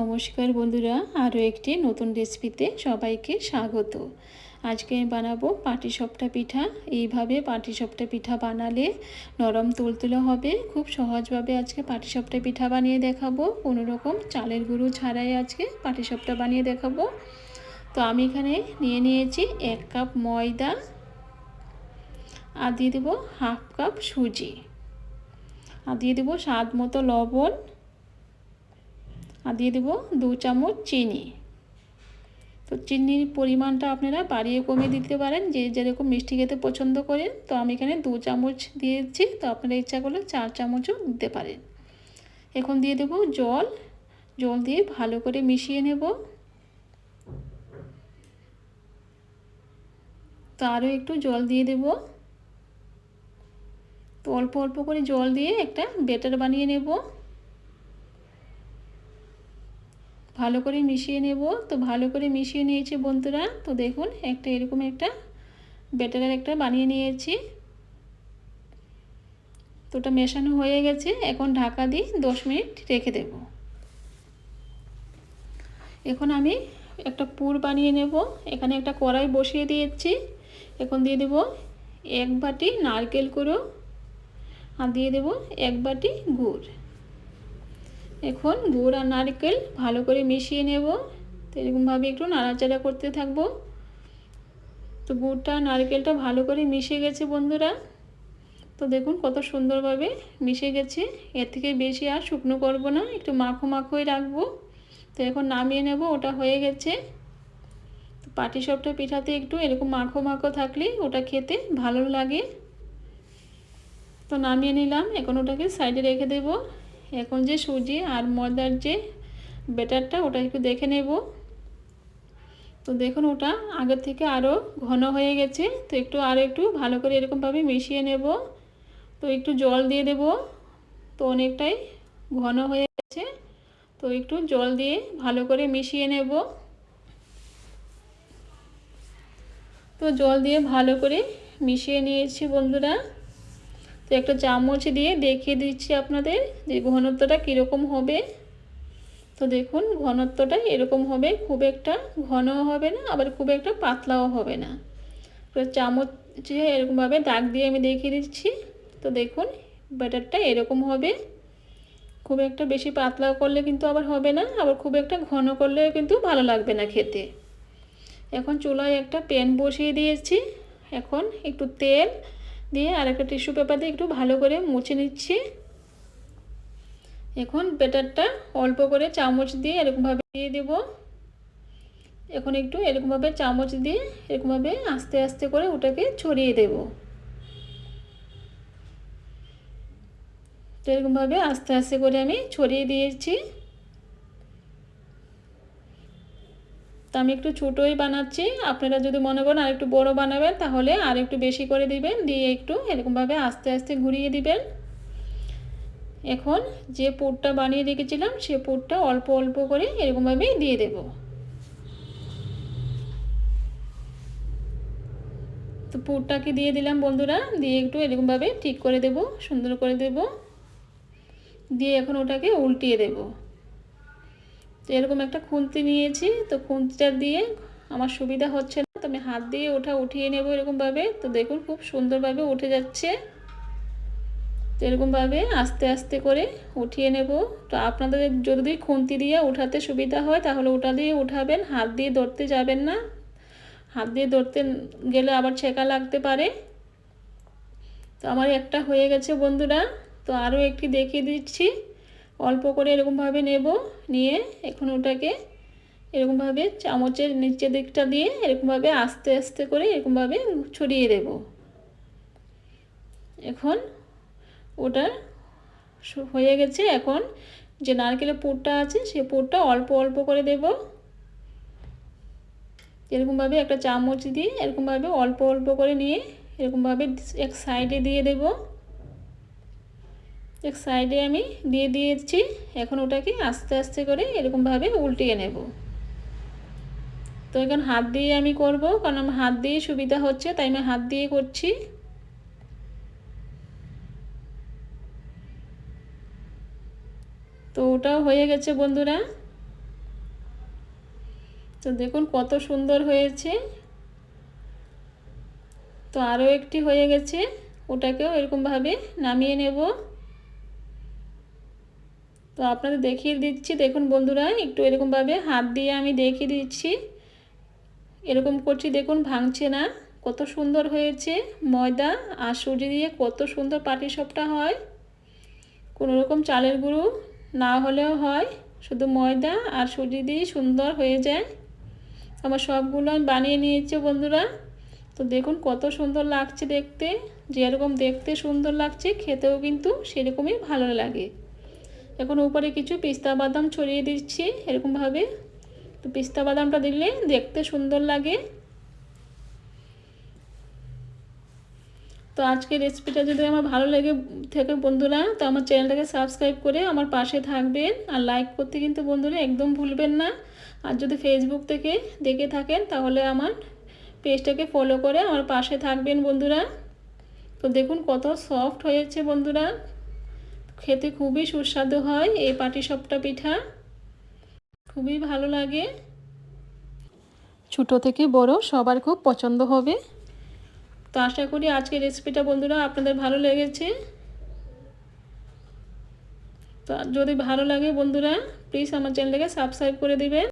নমস্কার বন্ধুরা, আরও একটি নতুন রেসিপিতে সবাইকে স্বাগত। আজকে বানাবো পাটিসাপটা পিঠা। এইভাবে পাটিসাপটা পিঠা বানালে নরম তুলতুলে হবে। খুব সহজভাবে আজকে পাটিসাপটা পিঠা বানিয়ে দেখাবো। কোনো রকম চালের গুঁড়ো ছাড়াই আজকে পাটিসাপটা বানিয়ে দেখাবো। তো আমি এখানে নিয়ে নিয়েছি এক কাপ ময়দা আর দিয়ে দেবো হাফ কাপ সুজি। আর দিয়ে দেবো স্বাদ মতো লবণ। আর দিয়ে দেবো দু চামচ চিনি। তো চিনির পরিমাণটা আপনারা বাড়িয়ে কমিয়ে দিতে পারেন, যে যেরকম মিষ্টি খেতে পছন্দ করেন, তো আমি এখানে দু চামচ দিয়েছি, তো আপনারা ইচ্ছা করলে চার চামচও দিতে পারেন। এখন দিয়ে দেবো জল জল দিয়ে ভালো করে মিশিয়ে নেব। তো আরও একটু জল দিয়ে দেব। তো অল্প অল্প করে জল দিয়ে একটা বেটার বানিয়ে নেব। ভালো করে মিশিয়ে নেব। তো ভালো করে মিশিয়ে নিয়েছি বন্ধুরা। তো দেখুন, একটা এরকম একটা ব্যাটারের একটা বানিয়ে নিয়েছি। তো ওটা মেশানো হয়ে গেছে। এখন ঢাকা দিয়ে দশ মিনিট রেখে দেব। এখন আমি একটা পুর বানিয়ে নেব। এখানে একটা কড়াই বসিয়ে দিয়েছি। এখন দিয়ে দেব এক বাটি নারকেল কুড়ো। আর দিয়ে দেব এক বাটি গুড়। এখন গুড় আর নারকেল ভালো করে মিশিয়ে নেব। তো এরকমভাবে একটু নাড়াচাড়া করতে থাকব। তো গুড়টা, নারকেলটা ভালো করে মিশে গেছে বন্ধুরা। তো দেখুন কত সুন্দরভাবে মিশে গেছে। এর থেকে বেশি আর শুকনো করব না, একটু মাখো মাখোই রাখব। তো এখন নামিয়ে নেব, ওটা হয়ে গেছে। তো পাটি সবটা পিঠাতে একটু এরকম মাখো মাখো থাকলে ওটা খেতে ভালো লাগে। তো নামিয়ে নিলাম, এখন ওটাকে সাইডে রেখে দেবো। এখন যে সুজি আর ময়দার যে ব্যাটারটা, ওটা একটু দেখে নেব। তো দেখুন, ওটা আগের থেকে আরও ঘন হয়ে গেছে। তো একটু আরও একটু ভালো করে এরকমভাবে মিশিয়ে নেব। তো একটু জল দিয়ে দেব। তো অনেকটাই ঘন হয়ে গেছে। তো একটু জল দিয়ে ভালো করে মিশিয়ে নেব। তো জল দিয়ে ভালো করে মিশিয়ে নিয়েছি বন্ধুরা। তো একটা চামচ দিয়ে দেখিয়ে দিচ্ছি আপনাদের যে ঘনত্বটা কীরকম হবে। তো দেখুন, ঘনত্বটা এরকম হবে, খুব একটা ঘনও হবে না, আবার খুব একটা পাতলাও হবে না। চামচে এরকমভাবে দাগ দিয়ে আমি দেখিয়ে দিচ্ছি। তো দেখুন, ব্যাটারটা এরকম হবে। খুব একটা বেশি পাতলাও করলে কিন্তু আবার হবে না, আবার খুব একটা ঘন করলেও কিন্তু ভালো লাগবে না খেতে। এখন চুলায় একটা প্যান বসিয়ে দিয়েছি। এখন একটু তেল দিয়ে আর একটা টিস্যু পেপার দিয়ে একটু ভালো করে মুছে নিচ্ছি। এখন বেটারটা অল্প করে চামচ দিয়ে এরকমভাবে দিয়ে দেব। এখন একটু এরকমভাবে চামচ দিয়ে এরকমভাবে আস্তে আস্তে করে ওটাকে ছড়িয়ে দেব। তো এরকমভাবে আস্তে আস্তে করে আমি ছড়িয়ে দিয়েছি। তো আমি একটু ছোটোই বানাচ্ছি। আপনারা যদি মনে করেন আর একটু বড়ো বানাবেন, তাহলে আর একটু বেশি করে দিবেন, দিয়ে একটু এরকমভাবে আস্তে আস্তে ঘুরিয়ে দিবেন। এখন যে পুরটা বানিয়ে রেখেছিলাম, সে পুরটা অল্প অল্প করে এরকমভাবে দিয়ে দেব। তো পুরটাকে দিয়ে দিলাম বন্ধুরা, দিয়ে একটু এরকমভাবে ঠিক করে দেব, সুন্দর করে দেব। দিয়ে এখন ওটাকে উল্টিয়ে দেবো। তো এরকম একটা খুন্তি নিয়েছি, তো খুন্তিটা দিয়ে আমার সুবিধা হচ্ছে না, তো আমি হাত দিয়ে ওঠা উঠিয়ে নেব এরকমভাবে। তো দেখুন খুব সুন্দরভাবে উঠে যাচ্ছে। তো এরকমভাবে আস্তে আস্তে করে উঠিয়ে নেব। তো আপনাদের যদি খুন্তি দিয়ে উঠাতে সুবিধা হয়, তাহলে ওটা দিয়ে উঠাবেন, হাত দিয়ে ধরতে যাবেন না। হাত দিয়ে ধরতে গেলে আবার ছেঁকা লাগতে পারে। তো আমার একটা হয়ে গেছে বন্ধুরা। তো আরও একটি দেখিয়ে দিচ্ছি। অল্প করে এরকমভাবে নেব, নিয়ে এখন ওটাকে এরকমভাবে চামচের নিচের দিকটা দিয়ে এরকমভাবে আস্তে আস্তে করে এরকমভাবে ছড়িয়ে দেব। এখন ওটা হয়ে গেছে এখন যে নারকেলের পুরটা আছে সে পুরটা অল্প অল্প করে দেব। এরকমভাবে একটা চামচ দিয়ে এরকমভাবে অল্প অল্প করে নিয়ে এরকমভাবে এক সাইডে দিয়ে দেবো। এক সাইডে আমি দিয়ে দিয়েছি। এখন ওটাকে আস্তে আস্তে করে এরকমভাবে উল্টিয়ে নেব। তো এখন হাত দিয়ে আমি করব, কারণ আমার হাত দিয়ে সুবিধা হচ্ছে, তাই আমি হাত দিয়ে করছি। তো ওটাও হয়ে গেছে বন্ধুরা। তো দেখুন কত সুন্দর হয়েছে। তো আরও একটি হয়ে গেছে, ওটাকেও এরকমভাবে নামিয়ে নেব। তো আপনাদের দেখিয়ে দিচ্ছি। দেখুন বন্ধুরা, একটু এরকমভাবে হাত দিয়ে আমি দেখিয়ে দিচ্ছি। এরকম করছি, দেখুন ভাঙছে না। কত সুন্দর হয়েছে ময়দা আর সুজি দিয়ে কত সুন্দর পাটিসাপটা হয়। কোনো রকম চালের গুঁড়ো না হলেও হয়, শুধু ময়দা আর সুজি দিয়ে সুন্দর হয়ে যায়। আমার সবগুলো আমি বানিয়ে নিয়েছি বন্ধুরা। তো দেখুন কত সুন্দর লাগছে দেখতে, যেরকম দেখতে সুন্দর লাগছে, খেতেও কিন্তু সেরকমই ভালো লাগে। এখন উপরে কিছু পিস্তা বাদাম ছড়িয়ে দিচ্ছি এরকমভাবে। তো পিস্তা বাদামটা দিলে দেখতে সুন্দর লাগে। তো আজকের রেসিপিটা যদি আমার ভালো লাগে থাকে বন্ধুরা, তো আমার চ্যানেলটাকে সাবস্ক্রাইব করে আমার পাশে থাকবেন। আর লাইক করতে কিন্তু বন্ধুরা একদম ভুলবেন না। আর যদি ফেসবুক থেকে দেখে থাকেন, তাহলে আমার পেজটাকে ফলো করে আমার পাশে থাকবেন বন্ধুরা। তো দেখুন কত সফট হয়েছে বন্ধুরা। খেতে খুবই সুস্বাদু হয় এই পাটিসপটা পিঠা। খুবই ভালো লাগে। ছোটো থেকে বড় সবার খুব পছন্দ হবে। তো আশা করি আজকের রেসিপিটা বন্ধুরা আপনাদের ভালো লেগেছে। তো যদি ভালো লাগে বন্ধুরা প্লিজ আমার চ্যানেলটাকে সাবস্ক্রাইব করে দিবেন।